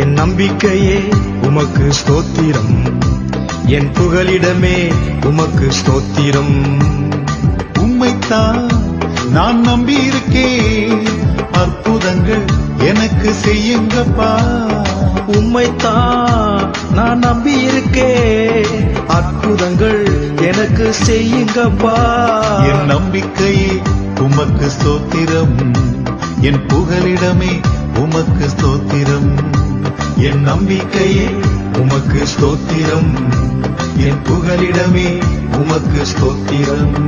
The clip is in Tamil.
என் நம்பிக்கையே உமக்கு ஸ்தோத்திரம். என் புகலிடமே உமக்கு ஸ்தோத்திரம். உம்மைத்தான் நான் நம்பி இருக்கேன் அற்புதங்கள் எனக்கு செய்யுங்கப்பா. உம்மைத்தான் நான் நம்பி இருக்கேன் அற்புதங்கள் எனக்கு செய்யுங்கப்பா. என் நம்பிக்கையே உமக்கு ஸ்தோத்திரம். என் புகலிடமே உமக்கு ஸ்தோத்திரம். என் நம்பிக்கையே உமக்கு ஸ்தோத்திரம். என் புகலிடமே உமக்கு ஸ்தோத்திரம்.